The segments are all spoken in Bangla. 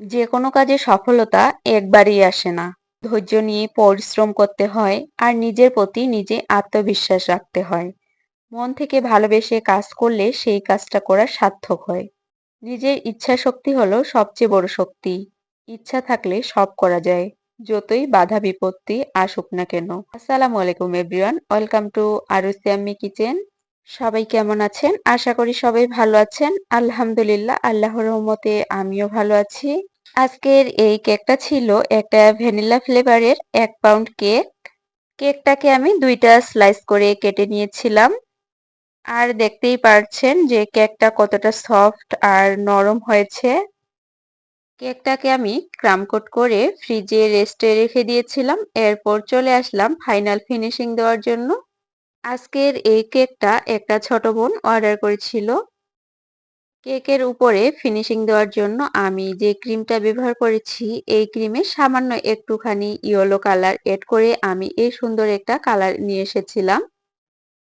যে কোনো কাজে সফলতা একবারেই আসে না। ধৈর্য নিয়ে পরিশ্রম করতে হয় আর নিজের প্রতি নিজে আত্মবিশ্বাস রাখতে হয়। মন থেকে ভালোবেসে কাজ করলে সেই কাজটা করা সার্থক হয়। নিজের ইচ্ছা শক্তি হলো সবচেয়ে বড় শক্তি। ইচ্ছা থাকলে সব করা যায়। যতই বাধা বিপত্তি আসুক না কেন। আসসালামু আলাইকুম এভরিওয়ান, ওয়েলকাম টু আরুসিয়াম্মি কিচেন। সবাই কেমন আছেন? আশা করি সবাই ভালো আছেন। আলহামদুলিল্লাহ, আল্লাহর রহমতে আমিও ভালো আছি। আজকের এই কেকটা ছিল একটা ভ্যানিলা ফ্লেভারের এক পাউন্ড কেক। কেকটাকে আমি দুইটা স্লাইস করে কেটে নিয়েছিলাম। আর দেখতেই পারছেন যে কেকটা কতটা সফট আর নরম হয়েছে। কেকটাকে আমি ক্রাম কোট করে ফ্রিজে রেস্টে রেখে দিয়েছিলাম। এরপর চলে আসলাম ফাইনাল ফিনিশিং দেওয়ার জন্য। আজকের এই কেকটা একটা ছোট বোন অর্ডার করেছিল। কেকের উপরে ফিনিশিং দেওয়ার জন্য আমি যে ক্রিমটা ব্যবহার করেছি, এই ক্রিমে সামান্য একটুখানি ইয়েলো কালার এড করে আমি এই সুন্দর একটা কালার নিয়ে এসেছিলাম।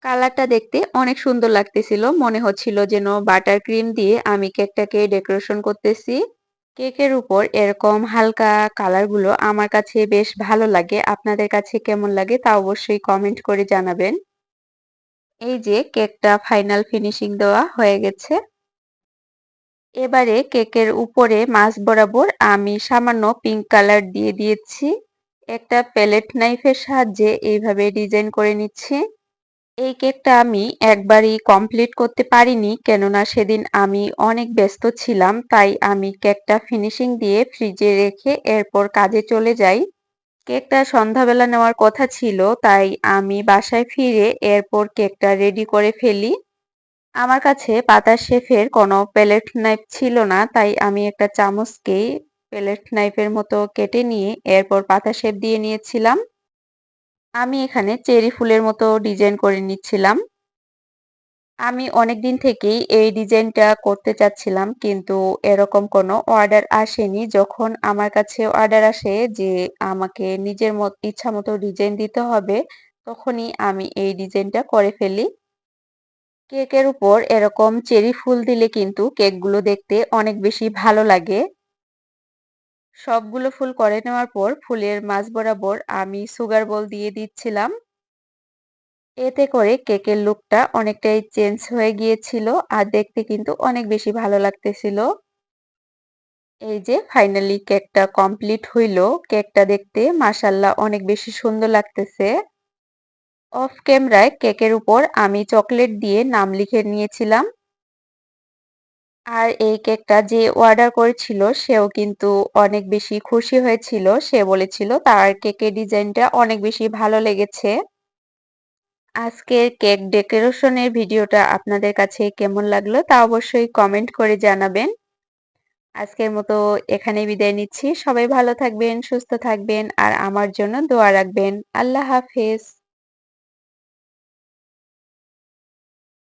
কালারটা দেখতে অনেক সুন্দর লাগতেছিল, মনে হচ্ছিল যেন বাটার ক্রিম দিয়ে আমি কেকটাকে ডেকোরেশন করতেছি। কেকের উপর এরকম হালকা কালারগুলো আমার কাছে বেশ ভালো লাগে, আপনাদের কাছে কেমন লাগে তা অবশ্যই কমেন্ট করে জানাবেন। এই যে কেকটা ফাইনাল ফিনিশিং দেওয়া হয়ে গেছে। এবারে কেকের উপরে মাছ বরাবর আমি সামান্য পিঙ্ক কালার দিয়ে দিয়েছি। একটা প্যালেট নাইফের সাহায্যে এইভাবে ডিজাইন করে নিচ্ছি। এই কেকটা আমি একবারই কমপ্লিট করতে পারিনি, কেননা সেদিন আমি অনেক ব্যস্ত ছিলাম, তাই আমি কেকটা ফিনিশিং দিয়ে ফ্রিজে রেখে এরপর কাজে চলে যাই। কেকটা সন্ধ্যাবেলা নেওয়ার কথা ছিল, তাই আমি বাসায় ফিরে এরপর কেকটা রেডি করে ফেলি। আমার কাছে পাতা শেফের কোনো প্যালেট নাইফ ছিল না, তাই আমি একটা চামচকেই প্যালেট নাইফের মতো কেটে নিয়ে এরপর পাতা শেপ দিয়ে নিয়েছিলাম। আমি এখানে চেরি ফুলের মতো ডিজাইন করে নিচ্ছিলাম। আমি অনেক দিন থেকেই এই ডিজাইনটা করতে চাচ্ছিলাম, কিন্তু এরকম কোনো অর্ডার আসেনি। যখন আমার কাছে অর্ডার আসে যে আমাকে নিজের মত ইচ্ছা মতো ডিজাইন দিতে হবে, তখনই আমি এই ডিজাইনটা করে ফেলি। কেকের উপর এরকম চেরি ফুল দিলে কিন্তু কেকগুলো দেখতে অনেক বেশি ভালো লাগে। সবগুলো ফুল করে নেওয়ার পর ফুলের মাঝ বরাবর আমি সুগার বল দিয়ে দিচ্ছিলাম। এতে করে কেকের লুকটা অনেকটাই চেঞ্জ হয়ে গিয়েছিল আর দেখতে কিন্তু অনেক বেশি ভালো লাগতেছিল। এই যে ফাইনালি কেকটা কমপ্লিট হইল। কেকটা দেখতে মাসাল্লাহ অনেক বেশি সুন্দর লাগতেছে। অফ ক্যামেরায় কেকের উপর আমি চকলেট দিয়ে নাম লিখে নিয়েছিলাম। আর এই কেকটা যে অর্ডার করেছিল, সেও কিন্তু অনেক বেশি খুশি হয়েছিল। সে বলেছিল, তার কেকের ডিজাইনটা অনেক বেশি ভালো লেগেছে। আজকের কেক ডেকোরেশনের ভিডিওটা আপনাদের কাছে কেমন লাগল তা অবশ্যই কমেন্ট করে জানাবেন। আজকের মতো এখানে বিদায় নিচ্ছি। সবাই ভালো থাকবেন, সুস্থ থাকবেন, আর আমার জন্য দোয়া রাখবেন। আল্লাহ হাফেজ।